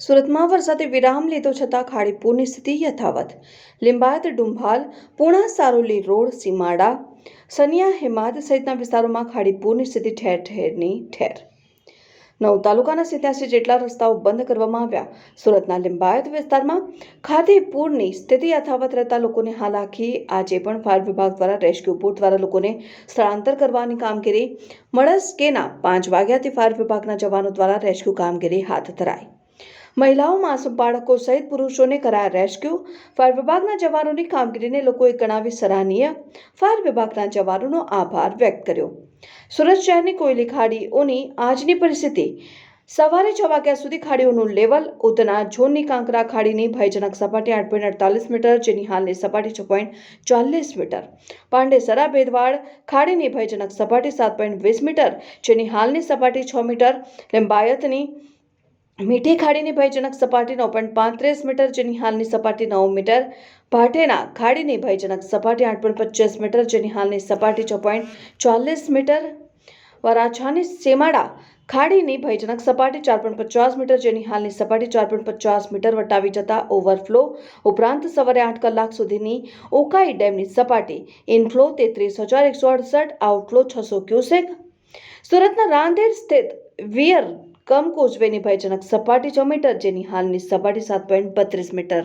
સુરતમાં વરસાદે વિરામ લીધો છતાં ખાડીપુરની સ્થિતિ યથાવત. લિંબાયત, ડુંભાલ, પુણા, સારોલી રોડ, સીમાડા, સનિયા, હેમાદ સહિતના વિસ્તારોમાં ખાડીપુરની સ્થિતિ ઠેર ઠેરની ઠેર. નવ તાલુકાના સિત્યાસી જેટલા રસ્તાઓ બંધ કરવામાં આવ્યા. સુરતના લિંબાયત વિસ્તારમાં ખાધીપુરની સ્થિતિ યથાવત રહેતા લોકોને હાલાકી. આજે પણ ફાયર વિભાગ દ્વારા રેસ્ક્યુ બોટ દ્વારા લોકોને સ્થળાંતર કરવાની કામગીરી. મળસ્કેના પાંચ વાગ્યાથી ફાયર વિભાગના જવાનો દ્વારા રેસ્ક્યુ કામગીરી હાથ ધરાઈ. મહિલાઓ માસૂમ બાળકો સહિત પુરુષોને કરાયા રેસ્ક્યુ. ફાયર વિભાગના જવાનોની કામગીરીને લોકોએ ગણાવી સરાહનીય. ફાયર વિભાગના જવાનોનો આભાર વ્યક્ત કર્યો. સુરત શહેરની કોયલી ખાડીઓની આજની પરિસ્થિતિ. સવારે છ વાગ્યા સુધી ખાડીઓનું લેવલ ઉધના ઝોનની કાંકરા ખાડીની ભયજનક સપાટી આઠ પોઈન્ટ અડતાલીસ મીટર, જેની હાલની સપાટી છ પોઈન્ટ ચાલીસ મીટર. પાંડેસરા ભેદવાડ ખાડીની ભયજનક સપાટી સાત પોઈન્ટ વીસ મીટર, જેની હાલની સપાટી છ મીટર. લિંબાયતની મીઠી ખાડીની ભયજનક સપાટી નવ પોઈન્ટ પાંત્રીસ મીટર જેની હાલની સપાટી નવ મીટર, ભાટેના ખાડીની ભયજનક સપાટી આઠ પોઈન્ટ પચીસ મીટર જેની હાલની સપાટી છ પોઈન્ટ ચાલીસ મીટર, વરાછાની સેમાડા ખાડીની ભયજનક સપાટી ચાર પોઈન્ટ પચાસ મીટર જેની હાલની સપાટી ચાર પોઈન્ટ પચાસ મીટર વટાવી જતા ઓવરફ્લો ઉપરાંત સવારે આઠ કલાક સુધીની ઓકાઈ ડેમની સપાટી ઇનફ્લો તેત્રીસ હજાર એકસો અડસઠ, આઉટફ્લો છસો ક્યુસેક. સુરતના રાંદેર સ્થિત વિયર કમ કોચવેની ભયજનક સપાટી છ મીટર જેની હાલની સપાટી સાત પોઈન્ટ બત્રીસ મીટર.